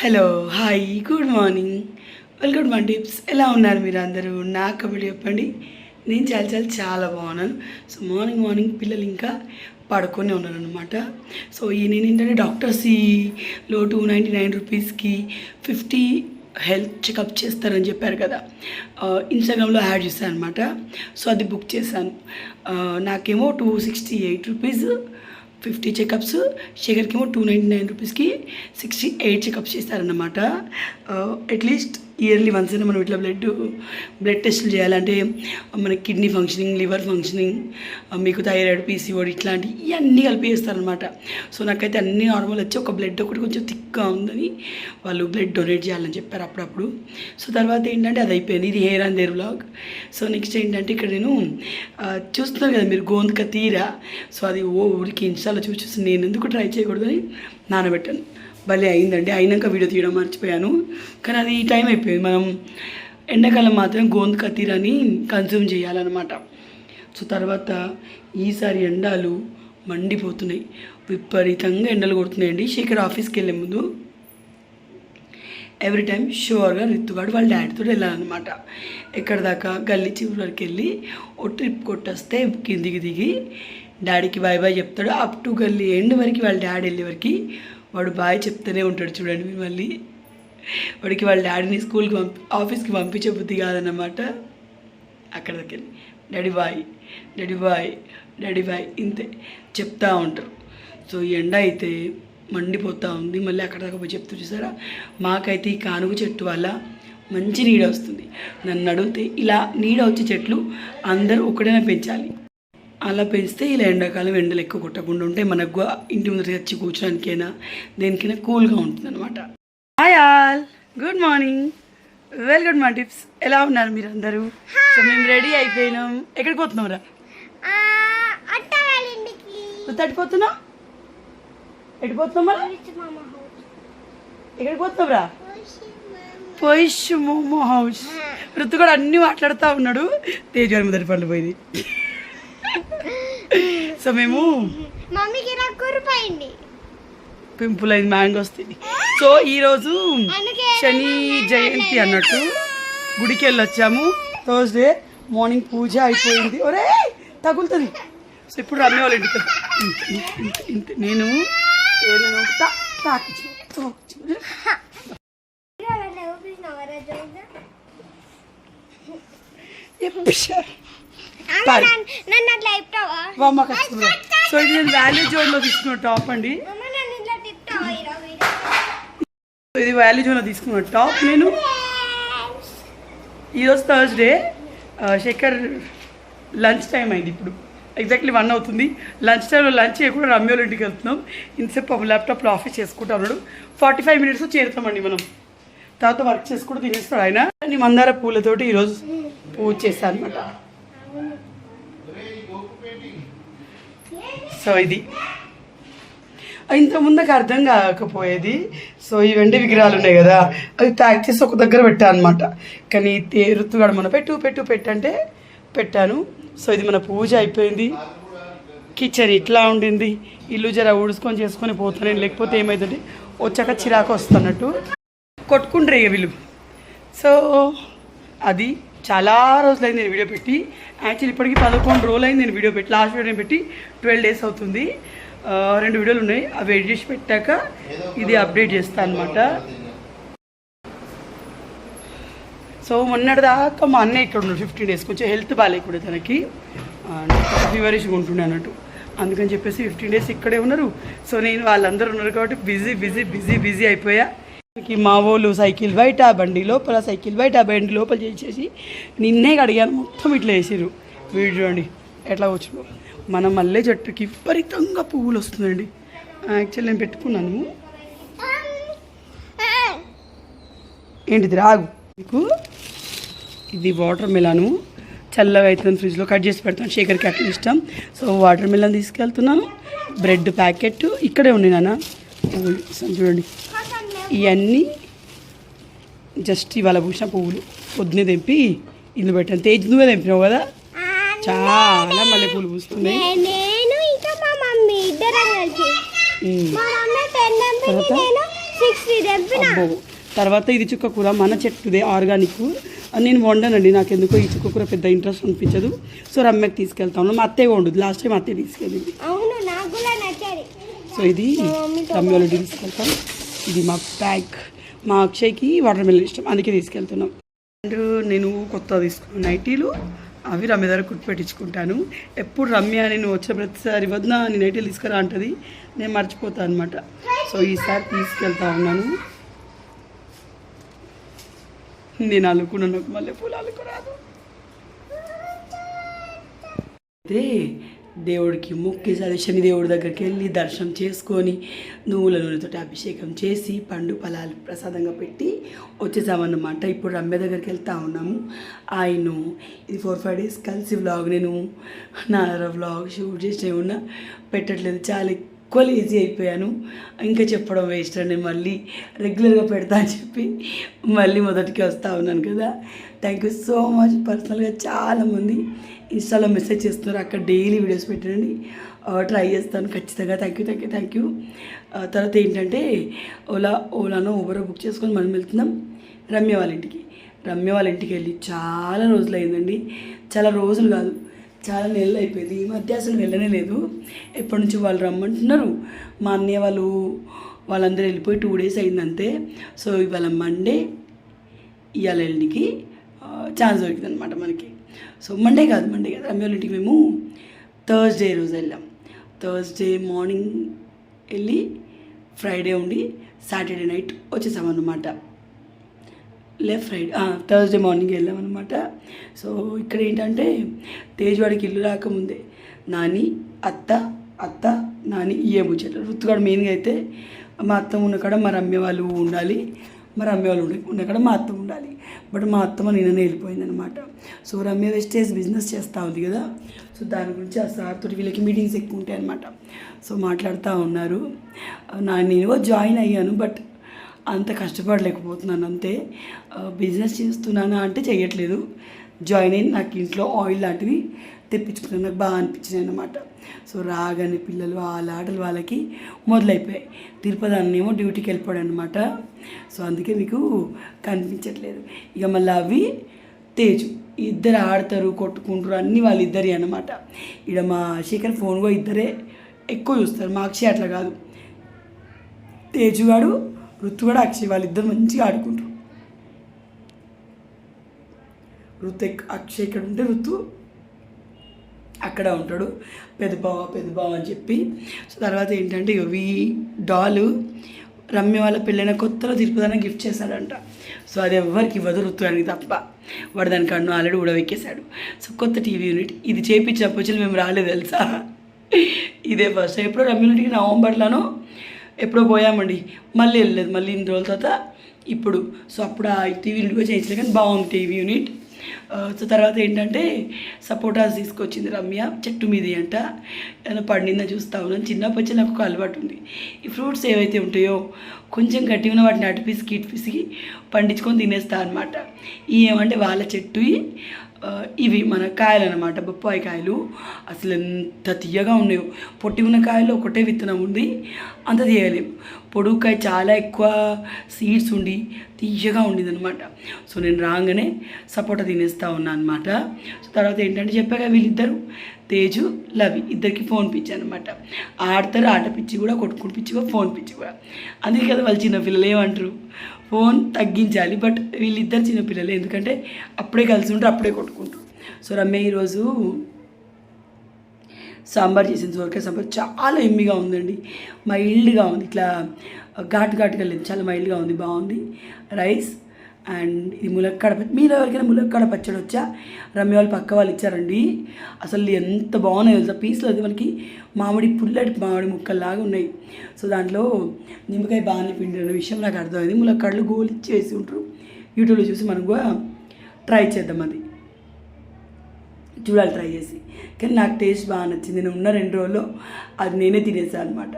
Hello hi good morning welcome my tips ఎలా ఉన్నారు మీరు అందరూ నాకు కబడ్డీ చెప్పండి. నేను చాలా చాలా చాలా బాగున్నాను. సో మార్నింగ్ మార్నింగ్ పిల్లలు ఇంకా పడుకొని ఉన్నారనమాట సో ఈ నేను ఏంటంటే డాక్టర్స్లో టూ నైంటీ నైన్ రూపీస్కి ఫిఫ్టీ హెల్త్ చెకప్ చేస్తారని చెప్పారు కదా. ఇన్స్టాగ్రామ్లో యాడ్ చేశాను అనమాట సో అది బుక్ చేశాను. నాకేమో two sixty eight rupees fifty checkups షుగర్కి ఏమో టూ నైంటీ నైన్ రూపీస్కి సిక్స్టీ ఎయిట్ చెకప్స్ చేస్తారన్నమాట. అట్లీస్ట్ ఇయర్లీ వన్స్ అయినా మనం ఇట్లా బ్లడ్ బ్లడ్ టెస్టులు చేయాలంటే మన కిడ్నీ ఫంక్షనింగ్ లివర్ ఫంక్షనింగ్ మీకు థైరాయిడ్ పీసీఓడి ఇట్లాంటివి ఇవన్నీ కలిపి చేస్తారనమాట సో నాకైతే అన్ని నార్మల్ వచ్చి ఒక బ్లడ్ ఒకటి కొంచెం థిక్గా ఉందని వాళ్ళు బ్లడ్ డొనేట్ చేయాలని చెప్పారు అప్పుడప్పుడు. సో తర్వాత ఏంటంటే అది అయిపోయింది. ఇది hair and hair blog so next ఏంటంటే ఇక్కడ నేను చూస్తున్నాను చూస్తున్నారు కదా మీరు గోందుక తీరా? సో అది ఓ ఊరికి ఇన్స్టాలో చూసి చూసి నేను ఎందుకు ట్రై చేయకూడదని నానబెట్టాను. భలే అయిందండి. అయినాక వీడియో తీయడం మర్చిపోయాను. కానీ అది ఈ టైం అయిపోయింది. మనం ఎండాకాలం మాత్రం గోంద తీరాని కన్స్యూమ్ చేయాలన్నమాట. సో తర్వాత ఈసారి ఎండాలు మండిపోతున్నాయి. విపరీతంగా ఎండలు కొడుతున్నాయండి. శేఖర్ ఆఫీస్కి వెళ్ళే ముందు ఎవ్రీ టైం షూర్గా రిత్తుగాడు వాళ్ళ డాడీతో వెళ్ళాలన్నమాట. ఎక్కడ దాకా? గల్లీ చివరి వరకు వెళ్ళి ఓ ట్రిప్ కొట్టేస్తే కిందికి దిగి డాడీకి బాయ్ బాయ్ చెప్తాడు. అప్ టు గల్లీ ఎండ్ వరకు వాళ్ళ డాడీ వెళ్ళే వరకు వాడు బాయ్ చెప్తూనే ఉంటాడు చూడండి మీరు మళ్ళీ వాడికి వాళ్ళ డాడీని స్కూల్కి పంపి ఆఫీస్కి పంపించే బుద్ధి కాదన్నమాట. అక్కడ దగ్గర daddy bye daddy bye daddy bye ఇంతే చెప్తా ఉంటారు. సో ఈ ఎండ అయితే మండిపోతూ ఉంది. మళ్ళీ అక్కడ దాకా పోయి చెప్తూ చూసారా? మాకైతే ఈ కానుగ చెట్టు వల్ల మంచి నీడ వస్తుంది. నన్ను అడిగితే ఇలా నీడ వచ్చే చెట్లు అందరూ ఒకటైనా పెంచాలి? అలా పెంచితే ఇలా ఎండాకాలం ఎండలు ఎక్కువ కొట్టకుండా ఉంటే మనకు ఇంటి ముందర వచ్చి కూర్చోడానికైనా దేనికైనా కూల్గా ఉంటుంది అనమాట hi all good morning welcome మా టిప్స్ ఎలా ఉన్నారు మీరు అందరూ సో మేము రెడీ అయిపోయినాం. ఎక్కడికి పోతున్నాం రా తడిపోతున్నావు? ఎటు పోతున్నాం ఎక్కడికి పోతున్నావు రా పొయిష్ మోమో హౌస్ ఋతు కూడా అన్ని మాట్లాడుతూ ఉన్నాడు. తేజు గారి మొదటి పనులు పోయింది. సో మేము మమ్మీకి నాకు కురిపోయింది. పింపుల్ అయింది మ్యాంగో వస్తుంది సో ఈరోజు శని జయంతి అన్నట్టు గుడికి వెళ్ళొచ్చాము. థర్స్డే మార్నింగ్ పూజ అయిపోయింది. ఒరే తగులుతుంది. సో ఇప్పుడు రమ్య వాళ్ళ ఇంటికి ఇంత. నేను సో ఇది నేను వాల్యూ జోన్లో తీసుకున్న టాప్ అండి. ఇది వాల్యూ జోన్లో తీసుకున్న టాప్ నేను ఈరోజు థర్స్డే శేఖర్ లంచ్ టైం అయింది ఇప్పుడు. ఎగ్జాక్ట్లీ వన్ అవుతుంది. లంచ్ టైంలో లంచ్ చేయకుండా రమ్యోళ్ళ ఇంటికి వెళ్తున్నాం. ఇంతసేపు పాపం ల్యాప్టాప్లో ఆఫీస్ చేసుకుంటా ఉన్నాడు. ఫార్టీ ఫైవ్ మినిట్స్ చేరుతామండి మనం. తర్వాత వర్క్ చేసుకుంటూ తినేస్తాడు ఆయన. మందార పూలతోటి ఈరోజు పూజ చేశాను అనమాట సో ఇది. ఇంతకుముందుకు అర్థం కాకపోయేది. సో ఈ వెండి విగ్రహాలు ఉన్నాయి కదా అవి ప్యాక్ చేసి ఒక దగ్గర పెట్టాను అనమాట కానీ తేరుతుగాడు మన పెట్టు పెట్టు పెట్టంటే పెట్టాను. సో ఇది మన పూజ అయిపోయింది. కిచెన్ ఇట్లా ఉండింది. ఇల్లు జర ఊడుసుకొని చేసుకొని పోతాను లేకపోతే ఏమవుతుంది వచ్చాక చిరాకు వస్తున్నట్టు. కొట్టుకుంటారు ఇక వీళ్ళు. సో అది చాలా రోజులైంది నేను వీడియో పెట్టి. యాక్చువల్లీ ఇప్పటికి పదకొండు రోజులు అయింది నేను వీడియో పెట్టి. లాస్ట్ వీడియో పెట్టి ట్వెల్వ్ డేస్ అవుతుంది. రెండు వీడియోలు ఉన్నాయి. అవి ఎడిట్ చేసి పెట్టాక ఇది అప్డేట్ చేస్తాను అనమాట సో మొన్నటిదాకా మా అన్నయ్య ఇక్కడ ఉన్నాడు ఫిఫ్టీన్ డేస్ కొంచెం హెల్త్ బాగాలేకుండా తనకి. ఫీవరిష్గా ఉంటుండే అన్నట్టు. అందుకని చెప్పేసి ఫిఫ్టీన్ డేస్ ఇక్కడే ఉన్నారు. సో నేను వాళ్ళందరూ ఉన్నారు కాబట్టి బిజీ బిజీ బిజీ బిజీ అయిపోయా. మా వాళ్ళు సైకిల్ బయట బండి లోపల సైకిల్ బయట బండి లోపల చేసేసి నిన్నే అడిగాను మొత్తం ఇట్లా వేసారు వీడు చూడండి ఎట్లా వచ్చి మన మల్లె చెట్టుకి విపరీతంగా పువ్వులు వస్తుందండి యాక్చువల్లీ నేను పెట్టుకున్నాను. ఏంటిది? రాగు. మీకు ఇది వాటర్ మెలాను చల్లగా అవుతుంది ఫ్రిడ్జ్లో కట్ చేసి పెడతాను. షేకర్కి అట్లా ఇష్టం. సో వాటర్ మెలాన్ తీసుకెళ్తున్నాను. బ్రెడ్ ప్యాకెట్ ఇక్కడే ఉంది నాన్న. చూడండి. ఇవన్నీ జస్ట్ ఇవాళ పూసిన పువ్వులు. పొద్దునే తెంపి ఇందులో పెట్టాను. తేజ్ నువ్వే తెంపినావు కదా? చాలా మల్లె పూలు పూస్తున్నాయి తర్వాత? ఇది చుక్క కూర మన చెట్టుదే ఆర్గానిక్ నేను వండనండి నాకు ఎందుకో ఈ చుక్క కూర పెద్ద ఇంట్రెస్ట్ అనిపించదు. సో రమ్యకి తీసుకెళ్తాను. మా అత్తయ్య వండుది లాస్ట్ టైం అత్తయ్య తీసుకెళ్ళింది. సో ఇది రమ్య వాళ్ళ తీసుకెళ్తాం ఇది మా ప్యాక్ మా అక్షయ్కి వాటర్ మిలన్ ఇష్టం అందుకే తీసుకెళ్తున్నాం. అండ్ నేను కొత్త తీసుకున్నాను నైటీలు అవి రమ్య దగ్గర కుట్టి పెట్టించుకుంటాను. ఎప్పుడు రమ్య నేను వచ్చిన ప్రతిసారి వద్ద నేను నైటీలు తీసుకురా అంటది నేను మర్చిపోతాను అనమాట సో ఈసారి తీసుకెళ్తా ఉన్నాను. నేను అనుకున్నాను నాకు మళ్ళీ పూలు అల్లుకురాదు. అయితే దేవుడికి మొక్కేసారి శనిదేవుడి దేవుడి దగ్గరికి వెళ్ళి దర్శనం చేసుకొని నువ్వుల నూనెతోటి అభిషేకం చేసి పండు ఫలాలు ప్రసాదంగా పెట్టి వచ్చేసామన్నమాట. ఇప్పుడు రమ్య దగ్గరికి వెళ్తా ఉన్నాము. ఆయన ఇది ఫోర్ ఫైవ్ డేస్ కలిసి వ్లాగ్ నేను నాన్నర వ్లాగ్ షూట్ చేసే ఉన్నా పెట్టట్లేదు. చాలా ఎక్కువ లేజీ అయిపోయాను. ఇంకా చెప్పడం వేస్ట్ అండి. మళ్ళీ రెగ్యులర్గా పెడతా అని చెప్పి మళ్ళీ మొదటికి వస్తూ ఉన్నాను కదా. థ్యాంక్ యూ సో మచ్ పర్సనల్గా చాలామంది ఇన్స్టాలో మెసేజ్ చేస్తున్నారు. అక్కడ డైలీ వీడియోస్ పెట్టండి. ట్రై చేస్తాను. ఖచ్చితంగా. Thank you thank you thank you తర్వాత ఏంటంటే ఓలా ఓలానో ఊబరో బుక్ చేసుకొని మనం వెళ్తున్నాం. రమ్య వాళ్ళ ఇంటికి. రమ్య వాళ్ళ ఇంటికి వెళ్ళి చాలా రోజులు అయిందండి చాలా రోజులు కాదు. చాలా నెలలు అయిపోయింది. ఈ మధ్య అసలు వెళ్ళనే లేదు. ఎప్పటి నుంచి వాళ్ళు రమ్మంటున్నారు? మా అన్నయ్య వాళ్ళు వాళ్ళందరూ వెళ్ళిపోయి టూ డేస్ అయిందంతే. సో ఇవాళ మండే ఇవాళ వెళ్ళడానికి ఛాన్స్ దొరికింది అనమాట మనకి. సో మండే కాదు మండే కాదు. రమ్య ఇంటికి మేము థర్స్డే రోజు వెళ్ళాం. థర్స్డే మార్నింగ్ వెళ్ళి ఫ్రైడే ఉండి సాటర్డే నైట్ వచ్చేసామన్నమాట. లెఫ్ట్ ఫ్రైడే థర్స్డే మార్నింగ్ వెళ్ళామన్నమాట. సో ఇక్కడ ఏంటంటే తేజ్వాడికి ఇల్లు రాకముందే నాని అత్త అత్త నాని ఇయే ముచ్చట్లు రుత్తుగాడు మెయిన్గా అయితే మా అత్త ఉన్నకాడ మా రమ్య వాళ్ళు ఉండాలి మా రమ్య వాళ్ళు ఉండే కాడ మా అత్త ఉండాలి. బట్ మా అత్తమ్మ నిన్ననే వెళ్ళిపోయింది అనమాట సో రమ్య వెస్టేజ్ బిజినెస్ చేస్తూ ఉంది కదా సో దాని గురించి ఆ సార్తో తోటి వీళ్ళకి మీటింగ్స్ ఎక్కువ ఉంటాయి అనమాట సో మాట్లాడుతూ ఉన్నారు. నా నేను జాయిన్ అయ్యాను బట్ అంత కష్టపడలేకపోతున్నాను అంతే. బిజినెస్ చేస్తున్నానా అంటే చేయట్లేదు జాయిన్ అయ్యి నాకు ఇంట్లో ఆయిల్ లాంటివి తెప్పించుకున్నాను నాకు బాగా అనిపించినాయి అనమాట సో రాగానే పిల్లలు వాళ్ళ ఆటలు వాళ్ళకి మొదలైపోయాయి. తిరుపతి అన్నేమో డ్యూటీకి వెళ్ళిపోయాడు అనమాట సో అందుకే మీకు కనిపించట్లేదు. ఇక మళ్ళీ అవి తేజు. ఇద్దరు ఆడతారు కొట్టుకుంటారు అన్నీ వాళ్ళిద్దరి అనమాట ఇక మా శేఖర్ ఫోన్ కూడా ఇద్దరే ఎక్కువ చూస్తారు. మాక్షి అట్లా కాదు. తేజుగాడు ఋతు కూడా అక్షయ్ వాళ్ళిద్దరు మంచిగా ఆడుకుంటారు. ఋతు అక్షయ్ ఇక్కడ ఉంటే ఋతు అక్కడ ఉంటాడు. పెద్ద బావ పెద్ద బావ అని చెప్పి. సో తర్వాత ఏంటంటే ఇవి డాలు రమ్య వాళ్ళ పెళ్ళైన కొత్తలో తిరుపతి గిఫ్ట్ చేశాడంట. సో అది ఎవ్వరికి ఇవ్వదు ఋతువానికి తప్ప. వాడు దాని కన్ను ఆల్రెడీ ఉడవెక్కేశాడు సో కొత్త టీవీ యూనిట్. ఇది చేయించినప్పుడు మేము రాలేదు తెలుసా? ఇదే ఫస్ట్ ఎప్పుడో రమ్యూనిటీకి నవంబర్లోనో ఎప్పుడో పోయామండి. మళ్ళీ వెళ్ళలేదు. మళ్ళీ ఇన్ని రోజుల తర్వాత ఇప్పుడు. సో అప్పుడు ఆ టీవీ యూనిట్ కూడా చేయించలేదు కానీ బాగుంది టీవీ యూనిట్. సో తర్వాత ఏంటంటే సపోటాస్ తీసుకొచ్చింది రమ్య. చెట్టు మీది అంట. ఏదైనా పండిందా చూస్తా ఉన్నాను. చిన్నప్పటి నుంచి నాకు ఒక అలవాటు ఉంది. ఈ ఫ్రూట్స్ ఏవైతే ఉంటాయో కొంచెం గట్టిగా ఉన్న వాటిని అటు పిసికి ఇటు పిసికి పండించుకొని తినేస్తా అనమాట ఈ ఏమంటే వాళ్ళ చెట్టు ఇవి మన కాయలు అనమాట బొప్పాయి కాయలు. అసలు ఎంత తీయగా ఉన్నాయో. పొట్టి ఉన్న కాయలు ఒకటే విత్తనం ఉంది అంత తీయలేము పొడుగుకాయ చాలా ఎక్కువ సీడ్స్ ఉండి తీయగా ఉండింది అనమాట సో నేను రాగానే సపోటా తినేస్తా ఉన్నా అనమాట సో తర్వాత ఏంటంటే చెప్పాక వీళ్ళిద్దరు తేజు లవి ఇద్దరికి ఫోన్ పిచ్చి అనమాట ఆడతారు ఆట పిచ్చి కూడా కొట్టుకుని పిచ్చి కూడా ఫోన్ పిచ్చి కూడా. అందుకే కదా వాళ్ళు చిన్నపిల్లలు ఏమంటారు? ఫోన్ తగ్గించాలి బట్ వీళ్ళిద్దరు చిన్నపిల్లలు. ఎందుకంటే అప్పుడే కలిసి ఉంటారు అప్పుడే కొట్టుకుంటారు. సో రమ్య ఈరోజు సాంబార్ చేసింది సోరకాయ సాంబార్. చాలా ఎమ్మిగా ఉందండి. మైల్డ్గా ఉంది. ఇట్లా ఘాటు ఘాటుగా లేదు. చాలా మైల్డ్గా ఉంది. బాగుంది. రైస్ అండ్ ఇది ములక్కాడ మీరు ఎవరికైనా ములక్కాడ పచ్చడి వచ్చా? రమ్య వాళ్ళు పక్క వాళ్ళు ఇచ్చారండి. అసలు ఎంత బాగున్నాయి తెలుసా? పీస్లో అది మనకి మామిడి పుల్లటి మామిడి ముక్కల్లాగా ఉన్నాయి. సో దాంట్లో నిమ్మకాయ బాగానే పిండి అనే విషయం నాకు అర్థమైంది. ములక్కాడలు గోలిచ్చి వేసి ఉంటారు. యూట్యూబ్లో చూసి మనం కూడా ట్రై చేద్దాం అది. చూడాలి ట్రై చేసి. కానీ నాకు టేస్ట్ బాగా నచ్చింది. నేను ఉన్న రెండు రోజుల్లో అది నేనే తినేసాను అనమాట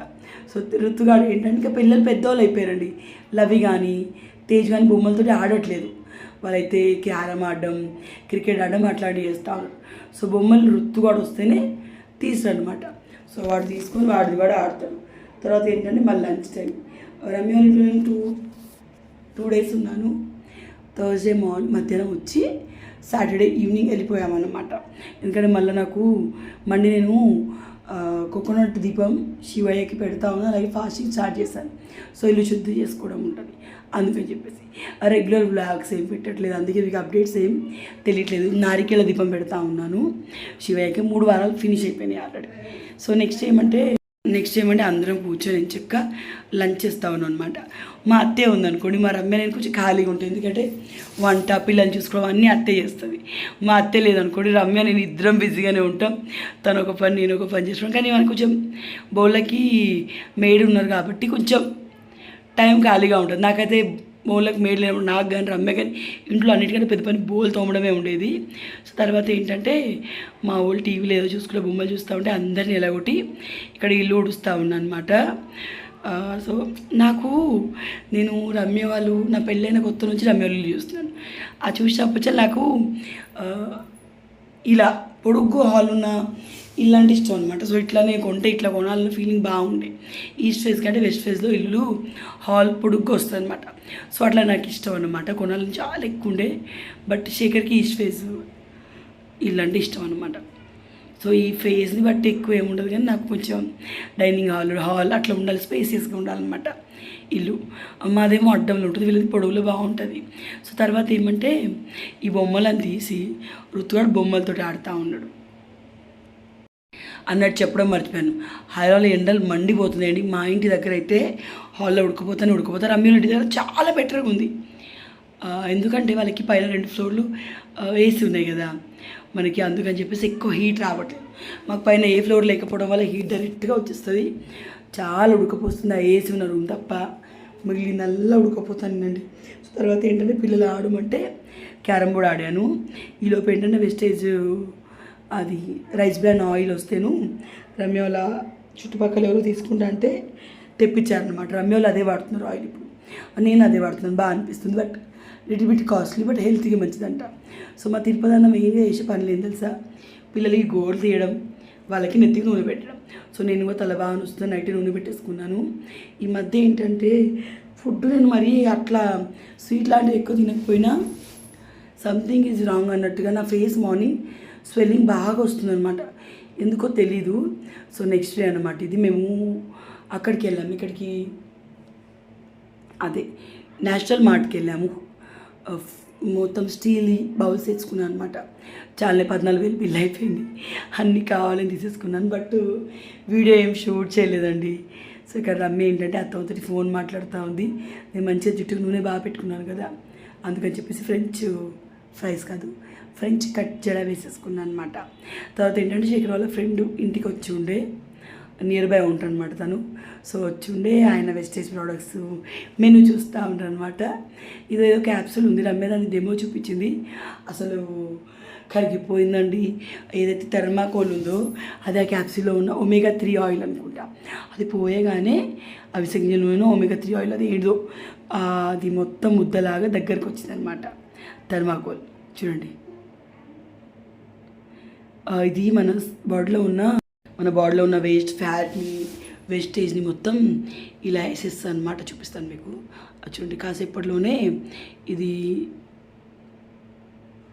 సో ఋతుగాడు ఏంటంటే ఇంకా పిల్లలు పెద్దవాళ్ళు అయిపోయారండి. లవి కానీ తేజ్ కానీ బొమ్మలతో ఆడట్లేదు. వాళ్ళైతే క్యారమ్ ఆడడం క్రికెట్ ఆడడం అట్లాంటివి చేస్తూ ఉన్నారు. సో బొమ్మలు ఋతుగాడు వస్తేనే తీసాడనమాట సో వాడు తీసుకొని వాడిది కూడా ఆడతాడు. తర్వాత ఏంటంటే మళ్ళీ లంచ్ టైం రమ్య నేను టూ టూ డేస్ ఉన్నాను. థర్స్డే మార్నింగ్ మధ్యాహ్నం వచ్చి సాటర్డే ఈవినింగ్ వెళ్ళిపోయామన్నమాట. ఎందుకంటే మళ్ళీ నాకు మళ్ళీ నేను కోకోనట్ దీపం శివయ్యకి పెడతా ఉన్నాను అలాగే ఫాస్టింగ్ స్టార్ట్ చేశాను. సో ఇల్లు శుద్ధి చేసుకోవడం ఉంటుంది. అందుకని చెప్పేసి. రెగ్యులర్ బ్లాగ్స్ ఏం పెట్టట్లేదు. అందుకే మీకు అప్డేట్స్ ఏం తెలియట్లేదు. నారికేళ దీపం పెడతా ఉన్నాను. శివయ్యకి మూడు వారాలు ఫినిష్ అయిపోయినాయి ఆల్రెడీ సో నెక్స్ట్ ఏమంటే నెక్స్ట్ ఏమంటే అందరం కూర్చొని చెక్క లంచ్ చేస్తా ఉన్నాం అనమాట మా అత్తే ఉందనుకోండి మా రమ్య నేను కొంచెం ఖాళీగా ఉంటుంది ఎందుకంటే వంట పిల్లల్ని చూసుకోవడం అన్నీ అత్తే చేస్తుంది. మా అత్తే లేదనుకోండి రమ్య నేను ఇద్దరం బిజీగానే ఉంటాం. తను ఒక పని నేను ఒక పని చేస్తున్నాం. కానీ మనకు కొంచెం బౌళ్ళకి మేడ్ ఉన్నారు కాబట్టి కొంచెం టైం ఖాళీగా ఉంటుంది. నాకైతే బోళ్ళకి మేడ్ లేనప్పుడు నాకు కానీ రమ్మే కానీ ఇంట్లో అన్నిటికంటే పెద్ద పని బోల్ తోమడమే ఉండేది. సో తర్వాత ఏంటంటే మా వాళ్ళు టీవీలో ఏదో చూసుకునే బొమ్మలు చూస్తూ ఉంటే అందరిని ఎలాగొట్టి ఇక్కడ ఇల్లు ఊడుస్తూ ఉన్నాను అనమాట సో నాకు నేను రమ్య వాళ్ళు నా పెళ్ళైన కొత్త నుంచి రమ్య వాళ్ళు చూస్తున్నాను. ఆ చూసినప్పుడు నాకు ఇలా పొడుగు హాల్ ఉన్న ఇల్లంటే ఇష్టం అనమాట సో ఇట్లానే కొంటే ఇట్లా కొనాలన్న ఫీలింగ్ బాగుండే. ఈస్ట్ ఫేస్ కంటే వెస్ట్ ఫేస్లో ఇల్లు హాల్ పొడుగ్గా వస్తుంది అనమాట సో అట్లా నాకు ఇష్టం అనమాట కొనాలని చాలా ఎక్కువ ఉండే. బట్ శేఖర్కి ఈస్ట్ ఫేస్ ఇల్లు అంటే ఇష్టం అనమాట సో ఈ ఫేస్ని బట్టి ఎక్కువ ఏముండదు కానీ నాకు కొంచెం డైనింగ్ హాల్ హాల్ అట్లా ఉండాలి స్పేసియస్గా ఉండాలన్నమాట ఇల్లు. మాదేమో అడ్డంలో ఉంటుంది వీళ్ళది పొడవులో బాగుంటుంది. సో తర్వాత ఏమంటే ఈ బొమ్మలను తీసి ఋతుగాడు బొమ్మలతో ఆడుతూ ఉన్నాడు. అన్నట్టు చెప్పడం మర్చిపోయాను. హైదరాబాద్లో ఎండలు మండిపోతున్నాయండి. మా ఇంటి దగ్గర అయితే హాల్లో ఉడకపోతానే ఉడకపోతారు. అమ్మ ఇంటి దగ్గర చాలా బెటర్గా ఉంది. ఎందుకంటే వాళ్ళకి పైన రెండు ఫ్లోర్లు ఏసీ ఉన్నాయి కదా. మనకి అందుకని చెప్పేసి ఎక్కువ హీట్ రావట్లేదు. మాకు పైన ఏ ఫ్లోర్ లేకపోవడం వల్ల హీట్ డైరెక్ట్గా వచ్చేస్తుంది. చాలా ఉడకపోస్తుంది ఆ ఏసీ ఉన్న రూమ్ తప్ప మిగిలిన నల్ల ఉడకపోతానండి సో తర్వాత ఏంటంటే పిల్లలు ఆడమంటే క్యారమ్ బోర్డ్ ఆడాను. ఈలోపు ఏంటంటే వెస్టేజ్ అది రైస్ బ్రాన్ ఆయిల్ వస్తేను రమ్యోల చుట్టుపక్కల ఎవరు తీసుకుంటా అంటే తెప్పించారనమాట రమ్యోలు అదే వాడుతున్నారు ఆయిల్ ఇప్పుడు. నేను అదే వాడుతున్నాను. బాగా అనిపిస్తుంది. But little bit costly but హెల్త్కి మంచిదంట. సో మా తిరుపతి అన్న మెయిన్గా చేసే పనులు ఏం తెలుసా? పిల్లలకి గోడు తీయడం వాళ్ళకి నెత్తికి నూనె పెట్టడం. సో నేను కూడా తల బాగా వస్తుంది నైట్ నూనె పెట్టేసుకున్నాను. ఈ మధ్య ఏంటంటే ఫుడ్ నేను మరీ అట్లా స్వీట్ లాంటివి ఎక్కువ తినకపోయినా సంథింగ్ ఈజ్ రాంగ్ అన్నట్టుగా నా ఫేస్ మార్నింగ్ స్వెల్లింగ్ బాగా వస్తుందన్నమాట. ఎందుకో తెలీదు. సో నెక్స్ట్ డే అనమాట ఇది మేము అక్కడికి వెళ్ళాము. ఇక్కడికి అదే నేషనల్ మార్ట్కి వెళ్ళాము. మొత్తం స్టీల్ బౌల్స్ తెచ్చుకున్నాను అనమాట చాలా పద్నాలుగు వేలు బిల్ అయిపోయింది. అన్నీ కావాలని తీసేసుకున్నాను. బట్ వీడియో ఏం షూట్ చేయలేదండి. సో ఇక్కడ రమ్మి ఏంటంటే అత్తమ్మతోటి ఫోన్ మాట్లాడుతూ ఉంది. నేను మంచిగా జుట్టుకు నూనె బాగా పెట్టుకున్నాను కదా. అందుకని చెప్పేసి ఫ్రెంచ్ ఫ్రైస్ కాదు. ఫ్రెంచ్ కట్ జడ వేసేసుకున్నాను అనమాట తర్వాత ఏంటంటే శేఖర్ వాళ్ళ ఫ్రెండ్ ఇంటికి వచ్చి ఉండే నియర్ బై ఉంటానమాట తను. సో వచ్చి ఉండే ఆయన వెస్టేజ్ ప్రోడక్ట్స్ మెనూ చూస్తూ ఉంటాను అనమాట ఇదేదో క్యాప్సూల్ ఉంది రమ్య దాన్ని డెమో చూపించింది. అసలు కరిగిపోయిందండి. ఏదైతే థర్మాకోల్ ఉందో అది ఆ క్యాప్సూల్లో ఉన్న ఒమేగా త్రీ ఆయిల్ అనుకుంటా. అది పోయేగానే అవిసె నూనె ఒమేగా త్రీ ఆయిల్ అది ఏదో అది మొత్తం ముద్దలాగా దగ్గరకు వచ్చింది అనమాట థర్మాకోల్ చూడండి. ఇది మన బాడీలో ఉన్న మన బాడీలో ఉన్న వేస్ట్ ఫ్యాట్ని వేస్టేజ్ని మొత్తం ఇలా వేసేస్తాను అనమాట చూపిస్తాను మీకు. చూడండి కాసేపట్లోనే ఇది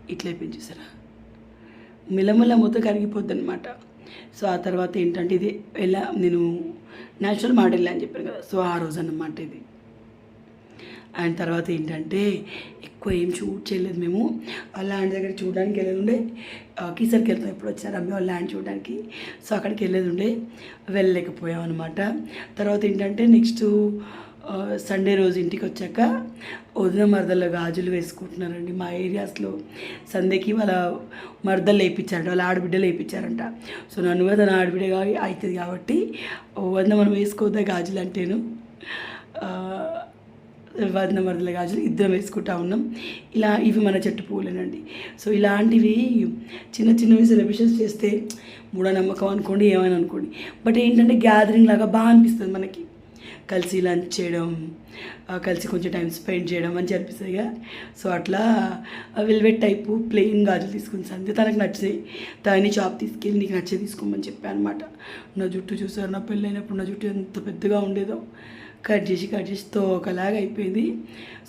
ఇట్లా అయిపోయింది చూసారా? మిలమిల మొత్తం కరిగిపోద్ది అనమాట సో ఆ తర్వాత ఏంటంటే ఇది ఎలా నేను న్యాచురల్ మోడల్ అని చెప్పాను కదా. సో ఆ రోజు అన్నమాట ఇది. అండ్ తర్వాత ఏంటంటే ఎక్కువ ఏం షూట్ చేయలేదు మేము. ఆ ల్యాండ్ దగ్గర చూడడానికి వెళ్ళేది ఉండే కీసర్కి వెళ్తాం. ఎప్పుడు వచ్చారు అమ్మే వాళ్ళ ల్యాండ్ చూడడానికి. సో అక్కడికి వెళ్ళేది ఉండే వెళ్ళలేకపోయాం అనమాట తర్వాత ఏంటంటే నెక్స్ట్ సండే రోజు ఇంటికి వచ్చాక వదిన మరదల గాజులు వేసుకుంటున్నారండి. మా ఏరియాస్లో సందేకి వాళ్ళ మరదలు వేయించారంట వాళ్ళ ఆడబిడ్డలు వేయించారంట సో నన్ను కూడా తన ఆడబిడ్డగా అవుతుంది కాబట్టి వదిన మనం వేసుకోవద్దా గాజులు అంటేను. వదిన మరదల గాజులు ఇద్దరం వేసుకుంటా ఉన్నాం. ఇలా ఇవి మన చెట్టు పూలేనండి సో ఇలాంటివి చిన్న చిన్నవి సెలబ్రేషన్స్ చేస్తే మూఢనమ్మకం అనుకోండి ఏమైనా అనుకోండి. బట్ ఏంటంటే గ్యాదరింగ్ లాగా బాగా అనిపిస్తుంది మనకి. కలిసి లంచ్ చేయడం కలిసి కొంచెం టైం స్పెండ్ చేయడం అని అనిపిస్తుంది కదా. సో అట్లా వెల్వెట్ టైపు ప్లెయిన్ గాజులు తీసుకుని సంధ్య తనకు నచ్చినాయి తనని షాప్ తీసుకెళ్ళి నీకు నచ్చే తీసుకోమని చెప్పాను అనమాట నా జుట్టు చూసారు? నా పెళ్ళైనప్పుడు నా జుట్టు ఎంత పెద్దగా ఉండేదో. కట్ చేసి కట్ చేసి తోకలాగా అయిపోయింది.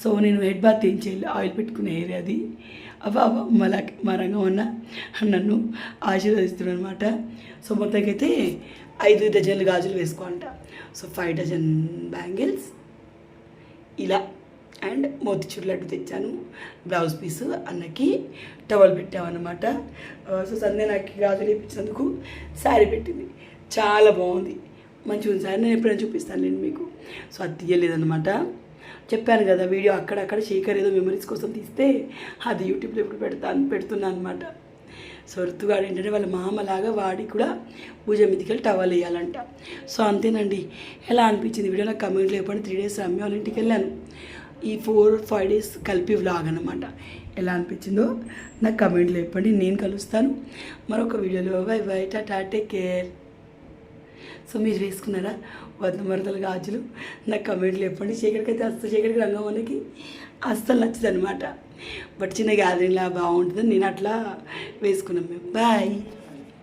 సో నేను హెడ్ బాత్ ఏం చేయాలి? ఆయిల్ పెట్టుకునే ఏరియా అది. అవ్వ అవ్వ మళ్ళా మరంగా ఉన్న నన్ను ఆశీర్వదిస్తున్నాడు అనమాట సో మొత్తానికైతే ఐదు డజన్లు గాజులు వేసుకోవాలంట సో ఫైవ్ డజన్ బ్యాంగిల్స్. ఇలా. అండ్ మోతిచూర్ లడ్డు తెచ్చాను. బ్లౌజ్ పీస్ అన్నకి టవల్ పెట్టామన్నమాట. సో సందే నాకు గాజులు వేయించినందుకు శారీ పెట్టింది. చాలా బాగుంది. మంచిగా ఉంది సార్. నేను ఎప్పుడైనా చూపిస్తాను నేను మీకు. సో అది తీయలేదన్నమాట. చెప్పాను కదా వీడియో అక్కడక్కడ శేఖర్ ఏదో మెమరీస్ కోసం తీస్తే అది యూట్యూబ్లో ఇప్పుడు పెడతాను పెడుతున్నాను అనమాట సో ఋతుగాడు ఏంటంటే వాళ్ళ మామలాగా వాడి కూడా పూజ మీదకి వెళ్ళి టవల్ వేయాలంట. సో అంతేనండి. ఎలా అనిపించింది వీడియో? నాకు కమెంట్లో చెప్పండి. త్రీ డేస్ రమ్య వాళ్ళ ఇంటికి వెళ్ళాను. ఈ ఫోర్ ఫైవ్ డేస్ కలిపి వ్లాగ్ అనమాట ఎలా అనిపించిందో నాకు కమెంట్లో చెప్పండి. నేను కలుస్తాను. మరొక వీడియోలో. Bye bye Tata take care so మీరు వేసుకున్నారా? వద్ద మరదల గాజులు. నాకు కమెంట్లు చెప్పండి. చీకటికైతే అయితే చీకటికి రంగం రంగమన్నకి అస్సలు నచ్చదు అనమాట బట్ చిన్న గ్యాదరింగ్లా బాగుంటుంది. నేను అట్లా వేసుకున్నాం మేము. బాయ్